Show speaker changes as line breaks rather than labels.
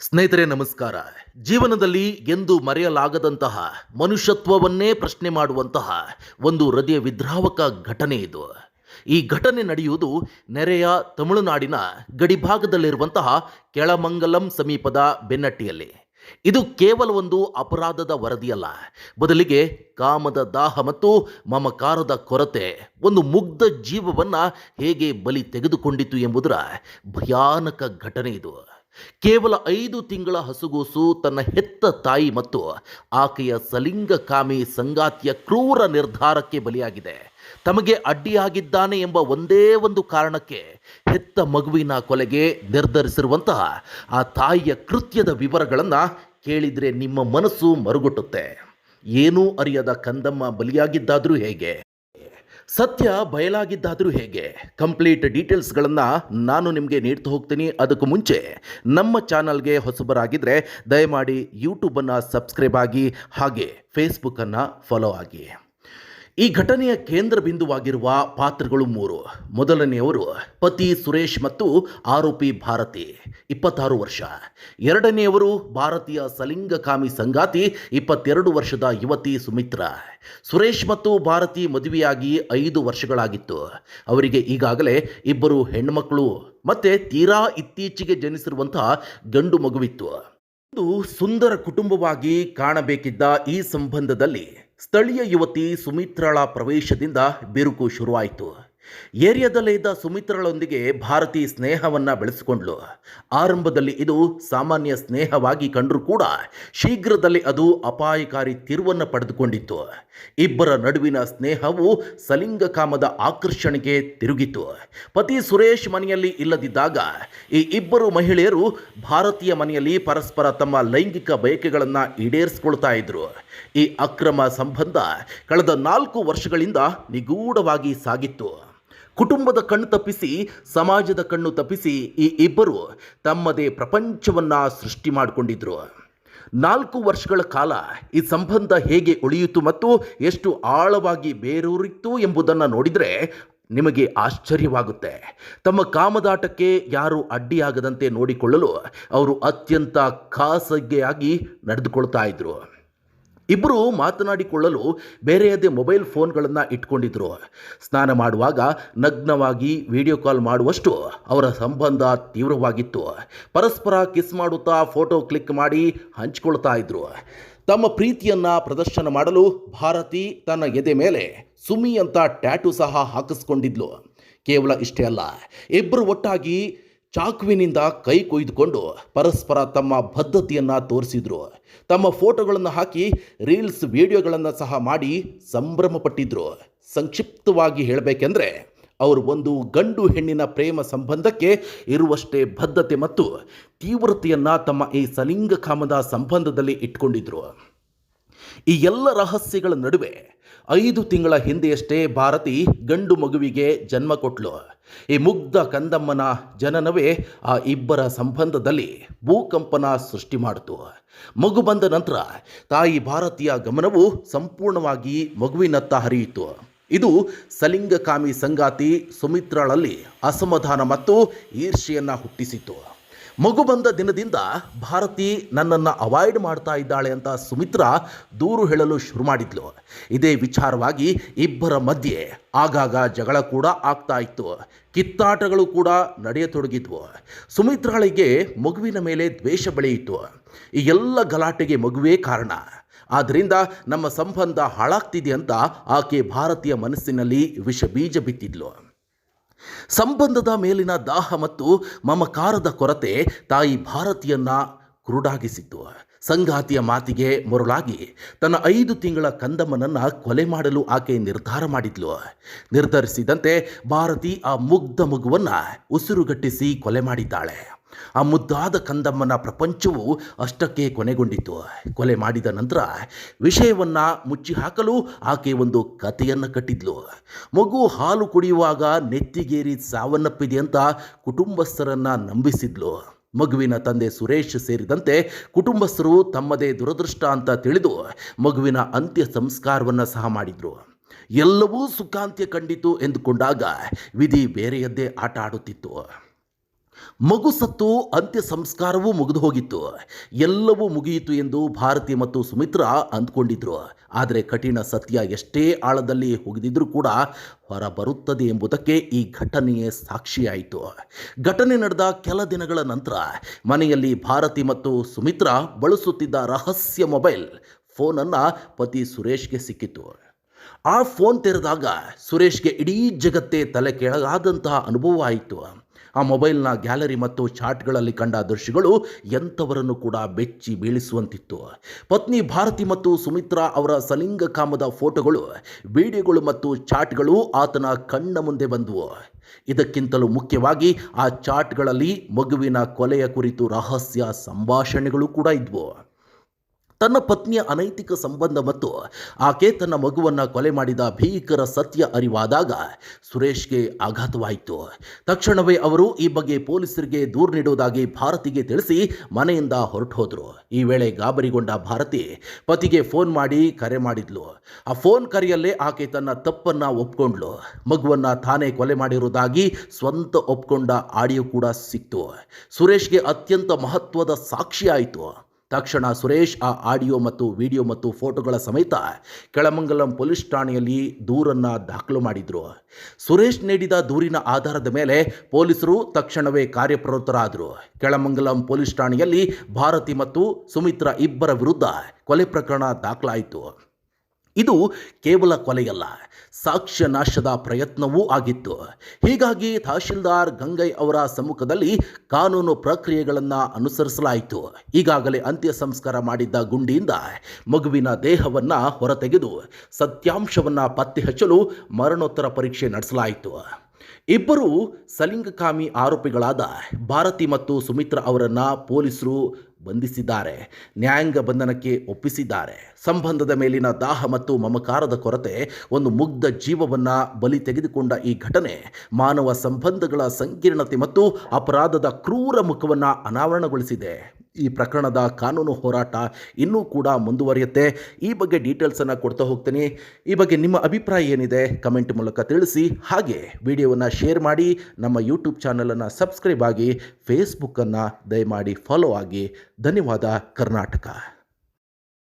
ಸ್ನೇಹಿತರೆ, ನಮಸ್ಕಾರ. ಜೀವನದಲ್ಲಿ ಎಂದು ಮರೆಯಲಾಗದಂತಹ ಮನುಷ್ಯತ್ವವನ್ನೇ ಪ್ರಶ್ನೆ ಮಾಡುವಂತಹ ಒಂದು ಹೃದಯ ವಿದ್ರಾವಕ ಘಟನೆ ಇದು. ಈ ಘಟನೆ ನಡೆಯುವುದು ನೆರೆಯ ತಮಿಳುನಾಡಿನ ಗಡಿಭಾಗದಲ್ಲಿರುವಂತಹ ಕೆಳಮಂಗಲಂ ಸಮೀಪದ ಬೆನ್ನಟ್ಟಿಯಲ್ಲಿ. ಇದು ಕೇವಲ ಒಂದು ಅಪರಾಧದ ವರದಿಯಲ್ಲ. ಬದಲಿಗೆ ಕಾಮದ ದಾಹ ಮತ್ತು ಮಮಕಾರದ ಕೊರತೆ ಒಂದು ಮುಗ್ಧ ಜೀವವನ್ನು ಹೇಗೆ ಬಲಿ ತೆಗೆದುಕೊಂಡಿತು ಎಂಬುದರ ಭಯಾನಕ ಘಟನೆ ಇದು. ಕೇವಲ ಐದು ತಿಂಗಳ ಹಸುಗೂಸು ತನ್ನ ಹೆತ್ತ ತಾಯಿ ಮತ್ತು ಆಕೆಯ ಸಲಿಂಗಕಾಮಿ ಸಂಗಾತಿಯ ಕ್ರೂರ ನಿರ್ಧಾರಕ್ಕೆ ಬಲಿಯಾಗಿದೆ. ತಮಗೆ ಅಡ್ಡಿಯಾಗಿದ್ದಾನೆ ಎಂಬ ಒಂದೇ ಒಂದು ಕಾರಣಕ್ಕೆ ಹೆತ್ತ ಮಗುವಿನ ಕೊಲೆಗೆ ನಿರ್ಧರಿಸಿರುವಂತಹ ಆ ತಾಯಿಯ ಕೃತ್ಯದ ವಿವರಗಳನ್ನು ಕೇಳಿದರೆ ನಿಮ್ಮ ಮನಸ್ಸು ಮರುಗುಟ್ಟುತ್ತೆ. ಏನೂ ಅರಿಯದ ಕಂದಮ್ಮ ಬಲಿಯಾಗಿದ್ದಾದರೂ ಹೇಗೆ? ಸತ್ಯ ಬಯಲಾಗಿದ್ದಾದರೂ ಹೇಗೆ? ಕಂಪ್ಲೀಟ್ ಡೀಟೇಲ್ಸ್ಗಳನ್ನು ನಾನು ನಿಮಗೆ ನೀಡ್ತಾ ಹೋಗ್ತೀನಿ. ಅದಕ್ಕೂ ಮುಂಚೆ ನಮ್ಮ ಚಾನಲ್ಗೆ ಹೊಸಬರಾಗಿದ್ದರೆ ದಯಮಾಡಿ ಯೂಟ್ಯೂಬನ್ನು ಸಬ್ಸ್ಕ್ರೈಬ್ ಆಗಿ ಹಾಗೆ ಫೇಸ್ಬುಕ್ಕನ್ನು ಫಾಲೋ ಆಗಿ. ಈ ಘಟನೆಯ ಕೇಂದ್ರ ಬಿಂದುವಾಗಿರುವ ಪಾತ್ರಗಳು ಮೂರು. ಮೊದಲನೆಯವರು ಪತಿ ಸುರೇಶ್ ಮತ್ತು ಆರೋಪಿ ಭಾರತಿ, ಇಪ್ಪತ್ತಾರು ವರ್ಷ. ಎರಡನೆಯವರು ಭಾರತೀಯ ಸಲಿಂಗಕಾಮಿ ಸಂಗಾತಿ, ಇಪ್ಪತ್ತೆರಡು ವರ್ಷದ ಯುವತಿ ಸುಮಿತ್ರಾ. ಸುರೇಶ್ ಮತ್ತು ಭಾರತಿ ಮದುವೆಯಾಗಿ ಐದು ವರ್ಷಗಳಾಗಿತ್ತು. ಅವರಿಗೆ ಈಗಾಗಲೇ ಇಬ್ಬರು ಹೆಣ್ಣುಮಕ್ಕಳು ಮತ್ತೆ ತೀರಾ ಇತ್ತೀಚೆಗೆ ಜನಿಸಿರುವಂತಹ ಗಂಡು ಮಗುವಿತ್ತು. ಒಂದು ಸುಂದರ ಕುಟುಂಬವಾಗಿ ಕಾಣಬೇಕಿದ್ದ ಈ ಸಂಬಂಧದಲ್ಲಿ ಸ್ಥಳೀಯ ಯುವತಿ ಸುಮಿತ್ರಾಳ ಪ್ರವೇಶದಿಂದ ಬಿರುಕು ಶುರುವಾಯಿತು. ಏರಿಯಾದಲ್ಲೇ ಇದ್ದ ಸುಮಿತ್ರಳೊಂದಿಗೆ ಭಾರತಿ ಸ್ನೇಹವನ್ನು ಬೆಳೆಸಿಕೊಂಡ್ಲು ಆರಂಭದಲ್ಲಿ ಇದು ಸಾಮಾನ್ಯ ಸ್ನೇಹವಾಗಿ ಕಂಡರೂ ಕೂಡ ಶೀಘ್ರದಲ್ಲಿ ಅದು ಅಪಾಯಕಾರಿ ತಿರುವನ್ನು ಪಡೆದುಕೊಂಡಿತ್ತು. ಇಬ್ಬರ ನಡುವಿನ ಸ್ನೇಹವು ಸಲಿಂಗಕಾಮದ ಆಕರ್ಷಣೆಗೆ ತಿರುಗಿತು ಪತಿ ಸುರೇಶ್ ಮನೆಯಲ್ಲಿ ಇಲ್ಲದಿದ್ದಾಗ ಈ ಇಬ್ಬರು ಮಹಿಳೆಯರು ಭಾರತೀಯ ಮನೆಯಲ್ಲಿ ಪರಸ್ಪರ ತಮ್ಮ ಲೈಂಗಿಕ ಬಯಕೆಗಳನ್ನು ಈಡೇರಿಸಿಕೊಳ್ತಾ ಇದ್ರು. ಈ ಅಕ್ರಮ ಸಂಬಂಧ ಕಳೆದ ನಾಲ್ಕು ವರ್ಷಗಳಿಂದ ನಿಗೂಢವಾಗಿ ಸಾಗಿತ್ತು. ಕುಟುಂಬದ ಕಣ್ಣು ತಪ್ಪಿಸಿ, ಸಮಾಜದ ಕಣ್ಣು ತಪ್ಪಿಸಿ ಈ ಇಬ್ಬರು ತಮ್ಮದೇ ಪ್ರಪಂಚವನ್ನು ಸೃಷ್ಟಿ ಮಾಡಿಕೊಂಡಿದ್ರು. ನಾಲ್ಕು ವರ್ಷಗಳ ಕಾಲ ಈ ಸಂಬಂಧ ಹೇಗೆ ಉಳಿಯಿತು ಮತ್ತು ಎಷ್ಟು ಆಳವಾಗಿ ಬೇರೂರಿತ್ತು ಎಂಬುದನ್ನು ನೋಡಿದರೆ ನಿಮಗೆ ಆಶ್ಚರ್ಯವಾಗುತ್ತೆ. ತಮ್ಮ ಕಾಮದಾಟಕ್ಕೆ ಯಾರು ಅಡ್ಡಿಯಾಗದಂತೆ ನೋಡಿಕೊಳ್ಳಲು ಅವರು ಅತ್ಯಂತ ಖಾಸಗಿಯಾಗಿ ನಡೆದುಕೊಳ್ತಾ ಇದ್ರು. ಇಬ್ಬರು ಮಾತನಾಡಿಕೊಳ್ಳಲು ಬೇರೆಯದೇ ಮೊಬೈಲ್ ಫೋನ್ಗಳನ್ನು ಇಟ್ಕೊಂಡಿದ್ರು. ಸ್ನಾನ ಮಾಡುವಾಗ ನಗ್ನವಾಗಿ ವಿಡಿಯೋ ಕಾಲ್ ಮಾಡುವಷ್ಟು ಅವರ ಸಂಬಂಧ ತೀವ್ರವಾಗಿತ್ತು. ಪರಸ್ಪರ ಕಿಸ್ ಮಾಡುತ್ತಾ ಫೋಟೋ ಕ್ಲಿಕ್ ಮಾಡಿ ಹಂಚಿಕೊಳ್ತಾ ಇದ್ರು. ತಮ್ಮ ಪ್ರೀತಿಯನ್ನು ಪ್ರದರ್ಶನ ಮಾಡಲು ಭಾರತಿ ತನ್ನ ಎದೆ ಮೇಲೆ ಸುಮಿ ಅಂತ ಟ್ಯಾಟೂ ಸಹ ಹಾಕಿಸ್ಕೊಂಡಿದ್ಲು. ಕೇವಲ ಇಷ್ಟೇ ಅಲ್ಲ ಇಬ್ಬರು ಒಟ್ಟಾಗಿ ಚಾಕುವಿನಿಂದ ಕೈ ಕೊಯ್ದುಕೊಂಡು ಪರಸ್ಪರ ತಮ್ಮ ಬದ್ಧತೆಯನ್ನು ತೋರಿಸಿದ್ರು. ತಮ್ಮ ಫೋಟೋಗಳನ್ನು ಹಾಕಿ ರೀಲ್ಸ್ ವಿಡಿಯೋಗಳನ್ನು ಸಹ ಮಾಡಿ ಸಂಭ್ರಮಪಟ್ಟಿದ್ರು. ಸಂಕ್ಷಿಪ್ತವಾಗಿ ಹೇಳಬೇಕೆಂದರೆ, ಅವರು ಒಂದು ಗಂಡು ಹೆಣ್ಣಿನ ಪ್ರೇಮ ಸಂಬಂಧಕ್ಕೆ ಇರುವಷ್ಟೇ ಬದ್ಧತೆ ಮತ್ತು ತೀವ್ರತೆಯನ್ನು ತಮ್ಮ ಈ ಸಲಿಂಗ ಕಾಮದ ಸಂಬಂಧದಲ್ಲಿ ಇಟ್ಕೊಂಡಿದ್ರು. ಈ ಎಲ್ಲ ರಹಸ್ಯಗಳ ನಡುವೆ ಐದು ತಿಂಗಳ ಹಿಂದೆಯಷ್ಟೇ ಭಾರತಿ ಗಂಡು ಮಗುವಿಗೆ ಜನ್ಮ ಕೊಟ್ಲು. ಈ ಮುಗ್ಧ ಕಂದಮ್ಮನ ಜನನವೇ ಆ ಇಬ್ಬರ ಸಂಬಂಧದಲ್ಲಿ ಭೂಕಂಪನ ಸೃಷ್ಟಿ ಮಾಡಿತು. ಮಗು ಬಂದ ನಂತರ ತಾಯಿ ಭಾರತೀಯ ಗಮನವು ಸಂಪೂರ್ಣವಾಗಿ ಮಗುವಿನತ್ತ ಹರಿಯಿತು. ಇದು ಸಲಿಂಗಕಾಮಿ ಸಂಗಾತಿ ಸುಮಿತ್ರಾಳಲ್ಲಿ ಅಸಮಾಧಾನ ಮತ್ತು ಈರ್ಷೆಯನ್ನು ಹುಟ್ಟಿಸಿತು. ಮಗು ಬಂದ ದಿನದಿಂದ ಭಾರತಿ ನನ್ನನ್ನು ಅವಾಯ್ಡ್ ಮಾಡ್ತಾ ಇದ್ದಾಳೆ ಅಂತ ಸುಮಿತ್ರಾ ದೂರು ಹೇಳಲು ಶುರು ಮಾಡಿದ್ಲು. ಇದೇ ವಿಚಾರವಾಗಿ ಇಬ್ಬರ ಮಧ್ಯೆ ಆಗಾಗ ಜಗಳ ಕೂಡ ಆಗ್ತಾ ಇತ್ತು. ಕಿತ್ತಾಟಗಳು ಕೂಡ ನಡೆಯತೊಡಗಿದ್ವು. ಸುಮಿತ್ರಾಳಿಗೆ ಮಗುವಿನ ಮೇಲೆ ದ್ವೇಷ ಬೆಳೆಯಿತು ಈ ಎಲ್ಲ ಗಲಾಟೆಗೆ ಮಗುವೇ ಕಾರಣ. ಆದ್ದರಿಂದ ನಮ್ಮ ಸಂಬಂಧ ಹಾಳಾಗ್ತಿದೆ ಅಂತ ಆಕೆ ಭಾರತೀಯ ಮನಸ್ಸಿನಲ್ಲಿ ವಿಷ ಬೀಜ ಬಿತ್ತಿದ್ಲು. ಸಂಬಂಧದ ಮೇಲಿನ ದಾಹ ಮತ್ತು ಮಮಕಾರದ ಕೊರತೆ ತಾಯಿ ಭಾರತಿಯನ್ನ ಕುರುಡಾಗಿಸಿತ್ತು. ಸಂಗಾತಿಯ ಮಾತಿಗೆ ಮರುಳಾಗಿ ತನ್ನ ಐದು ತಿಂಗಳ ಕಂದಮ್ಮನನ್ನು ಕೊಲೆ ಮಾಡಲು ಆಕೆ ನಿರ್ಧಾರ ಮಾಡಿದ್ಲು. ನಿರ್ಧರಿಸಿದಂತೆ ಭಾರತಿ ಆ ಮುಗ್ಧ ಮಗುವನ್ನು ಉಸಿರುಗಟ್ಟಿಸಿ ಕೊಲೆ ಮಾಡಿದ್ದಾಳೆ. ಆ ಮುದ್ದಾದ ಕಂದಮ್ಮನ ಪ್ರಪಂಚವು ಅಷ್ಟಕ್ಕೆ ಕೊನೆಗೊಂಡಿತು. ಕೊಲೆ ಮಾಡಿದ ನಂತರ ವಿಷಯವನ್ನು ಮುಚ್ಚಿ ಹಾಕಲು ಆಕೆ ಒಂದು ಕಥೆಯನ್ನು ಕಟ್ಟಿದ್ಲು. ಮಗು ಹಾಲು ಕುಡಿಯುವಾಗ ನೆತ್ತಿಗೇರಿ ಸಾವನ್ನಪ್ಪಿದೆ ಅಂತ ಕುಟುಂಬಸ್ಥರನ್ನು ನಂಬಿಸಿದ್ಲು. ಮಗುವಿನ ತಂದೆ ಸುರೇಶ್ ಸೇರಿದಂತೆ ಕುಟುಂಬಸ್ಥರು ತಮ್ಮದೇ ದುರದೃಷ್ಟ ಅಂತ ತಿಳಿದು ಮಗುವಿನ ಅಂತ್ಯ ಸಂಸ್ಕಾರವನ್ನು ಸಹ ಮಾಡಿದರು. ಎಲ್ಲವೂ ಸುಖಾಂತ್ಯ ಕಂಡಿತು ಎಂದುಕೊಂಡಾಗ ವಿಧಿ ಬೇರೆಯದ್ದೇ ಆಟ ಆಡುತ್ತಿತ್ತು. ಮಗು ಸತ್ತು ಅಂತ್ಯ ಸಂಸ್ಕಾರವೂ ಮುಗಿದು ಹೋಗಿತ್ತು. ಎಲ್ಲವೂ ಮುಗಿಯಿತು ಎಂದು ಭಾರತಿ ಮತ್ತು ಸುಮಿತ್ರಾ ಅಂದ್ಕೊಂಡಿದ್ರು. ಆದರೆ ಕಠಿಣ ಸತ್ಯ ಎಷ್ಟೇ ಆಳದಲ್ಲಿ ಹುಗಿದಿದ್ರೂ ಕೂಡ ಹೊರಬರುತ್ತದೆ ಎಂಬುದಕ್ಕೆ ಈ ಘಟನೆಯೇ ಸಾಕ್ಷಿಯಾಯಿತು. ಘಟನೆ ನಡೆದ ಕೆಲ ದಿನಗಳ ನಂತರ ಮನೆಯಲ್ಲಿ ಭಾರತಿ ಮತ್ತು ಸುಮಿತ್ರಾ ಬಳಸುತ್ತಿದ್ದ ರಹಸ್ಯ ಮೊಬೈಲ್ ಫೋನನ್ನು ಪತಿ ಸುರೇಶ್ಗೆ ಸಿಕ್ಕಿತು ಆ ಫೋನ್ ತೆರೆದಾಗ ಸುರೇಶ್ಗೆ ಇಡೀ ಜಗತ್ತೇ ತಲೆ ಕೆಳಗಾದಂತಹ ಅನುಭವ ಆಯಿತು. ಆ ಮೊಬೈಲ್ನ ಗ್ಯಾಲರಿ ಮತ್ತು ಚಾಟ್ಗಳಲ್ಲಿ ಕಂಡ ದೃಶ್ಯಗಳು ಎಂಥವರನ್ನು ಕೂಡ ಬೆಚ್ಚಿ ಬೀಳಿಸುವಂತಿತ್ತು. ಪತ್ನಿ ಭಾರತಿ ಮತ್ತು ಸುಮಿತ್ರಾ ಅವರ ಸಲಿಂಗ ಕಾಮದ ಫೋಟೋಗಳು, ವಿಡಿಯೋಗಳು ಮತ್ತು ಚಾಟ್ಗಳು ಆತನ ಕಣ್ಣ ಮುಂದೆ ಬಂದವು. ಇದಕ್ಕಿಂತಲೂ ಮುಖ್ಯವಾಗಿ ಆ ಚಾಟ್ಗಳಲ್ಲಿ ಮಗುವಿನ ಕೊಲೆಯ ಕುರಿತು ರಹಸ್ಯ ಸಂಭಾಷಣೆಗಳು ಕೂಡ ಇದ್ವು. ತನ್ನ ಪತ್ನಿಯ ಅನೈತಿಕ ಸಂಬಂಧ ಮತ್ತು ಆಕೆ ತನ್ನ ಮಗುವನ್ನು ಕೊಲೆ ಮಾಡಿದ ಭೀಕರ ಸತ್ಯ ಅರಿವಾದಾಗ ಸುರೇಶ್ಗೆ ಆಘಾತವಾಯಿತು. ತಕ್ಷಣವೇ ಅವರು ಈ ಬಗ್ಗೆ ಪೊಲೀಸರಿಗೆ ದೂರು ನೀಡುವುದಾಗಿ ಭಾರತಿಗೆ ತಿಳಿಸಿ ಮನೆಯಿಂದ ಹೊರಟು ಹೋದರು ಈ ವೇಳೆ ಗಾಬರಿಗೊಂಡ ಭಾರತಿ ಪತಿಗೆ ಫೋನ್ ಮಾಡಿ ಕರೆ ಮಾಡಿದ್ಲು. ಆ ಫೋನ್ ಕರೆಯಲ್ಲೇ ಆಕೆ ತನ್ನ ತಪ್ಪನ್ನು ಒಪ್ಕೊಂಡ್ಲು ಮಗುವನ್ನು ತಾನೇ ಕೊಲೆ ಮಾಡಿರುವುದಾಗಿ ಸ್ವಂತ ಒಪ್ಕೊಂಡ ಆಡಿಯೋ ಕೂಡ ಸಿಕ್ತು. ಸುರೇಶ್ಗೆ ಅತ್ಯಂತ ಮಹತ್ವದ ಸಾಕ್ಷಿ ಆಯಿತು. ತಕ್ಷಣ ಸುರೇಶ್ ಆ ಆಡಿಯೋ ಮತ್ತು ವಿಡಿಯೋ ಮತ್ತು ಫೋಟೋಗಳ ಸಮೇತ ಕೆಳಮಂಗಲಂ ಪೊಲೀಸ್ ಠಾಣೆಯಲ್ಲಿ ದೂರನ್ನು ದಾಖಲು ಮಾಡಿದರು. ಸುರೇಶ್ ನೀಡಿದ ದೂರಿನ ಆಧಾರದ ಮೇಲೆ ಪೊಲೀಸರು ತಕ್ಷಣವೇ ಕಾರ್ಯಪ್ರವೃತ್ತರಾದರು. ಕೆಳಮಂಗಲಂ ಪೊಲೀಸ್ ಠಾಣೆಯಲ್ಲಿ ಭಾರತಿ ಮತ್ತು ಸುಮಿತ್ರಾ ಇಬ್ಬರ ವಿರುದ್ಧ ಕೊಲೆ ಪ್ರಕರಣ ದಾಖಲಾಯಿತು. ಇದು ಕೇವಲ ಕೊಲೆಯಲ್ಲ ಸಾಕ್ಷ್ಯ ನಾಶದ ಪ್ರಯತ್ನವೂ ಆಗಿತ್ತು. ಹೀಗಾಗಿ ತಹಶೀಲ್ದಾರ್ ಗಂಗೈ ಅವರ ಸಮ್ಮುಖದಲ್ಲಿ ಕಾನೂನು ಪ್ರಕ್ರಿಯೆಗಳನ್ನು ಅನುಸರಿಸಲಾಯಿತು. ಈಗಾಗಲೇ ಅಂತ್ಯ ಸಂಸ್ಕಾರ ಮಾಡಿದ್ದ ಗುಂಡಿಯಿಂದ ಮಗುವಿನ ದೇಹವನ್ನು ಹೊರತೆಗೆದು ಸತ್ಯಾಂಶವನ್ನು ಪತ್ತೆ ಹಚ್ಚಲು ಮರಣೋತ್ತರ ಪರೀಕ್ಷೆ ನಡೆಸಲಾಯಿತು. ಇಬ್ಬರು ಸಲಿಂಗಕಾಮಿ ಆರೋಪಿಗಳಾದ ಭಾರತಿ ಮತ್ತು ಸುಮಿತ್ರಾ ಅವರನ್ನು ಪೊಲೀಸರು ಬಂಧಿಸಿದ್ದಾರೆ. ನ್ಯಾಯಾಂಗ ಬಂಧನಕ್ಕೆ ಒಪ್ಪಿಸಿದ್ದಾರೆ. ಸಂಬಂಧದ ಮೇಲಿನ ದಾಹ ಮತ್ತು ಮಮಕಾರದ ಕೊರತೆ ಒಂದು ಮುಗ್ಧ ಜೀವವನ್ನು ಬಲಿ ತೆಗೆದುಕೊಂಡ ಈ ಘಟನೆ ಮಾನವ ಸಂಬಂಧಗಳ ಸಂಕೀರ್ಣತೆ ಮತ್ತು ಅಪರಾಧದ ಕ್ರೂರ ಮುಖವನ್ನು ಅನಾವರಣಗೊಳಿಸಿದೆ. ಈ ಪ್ರಕರಣದ ಕಾನೂನು ಹೋರಾಟ ಇನ್ನೂ ಕೂಡ ಮುಂದುವರಿಯುತ್ತೆ. ಈ ಬಗ್ಗೆ ಡೀಟೇಲ್ಸನ್ನು ಕೊಡ್ತಾ ಹೋಗ್ತೀನಿ. ಈ ಬಗ್ಗೆ ನಿಮ್ಮ ಅಭಿಪ್ರಾಯ ಏನಿದೆ ಕಮೆಂಟ್ ಮೂಲಕ ತಿಳಿಸಿ. ಹಾಗೆ ವಿಡಿಯೋವನ್ನು ಶೇರ್ ಮಾಡಿ, ನಮ್ಮ ಯೂಟ್ಯೂಬ್ ಚಾನಲನ್ನು ಸಬ್ಸ್ಕ್ರೈಬ್ ಆಗಿ ಫೇಸ್ಬುಕ್ಕನ್ನು ದಯಮಾಡಿ ಫಾಲೋ ಆಗಿ. ಧನ್ಯವಾದ, ಕರ್ನಾಟಕ.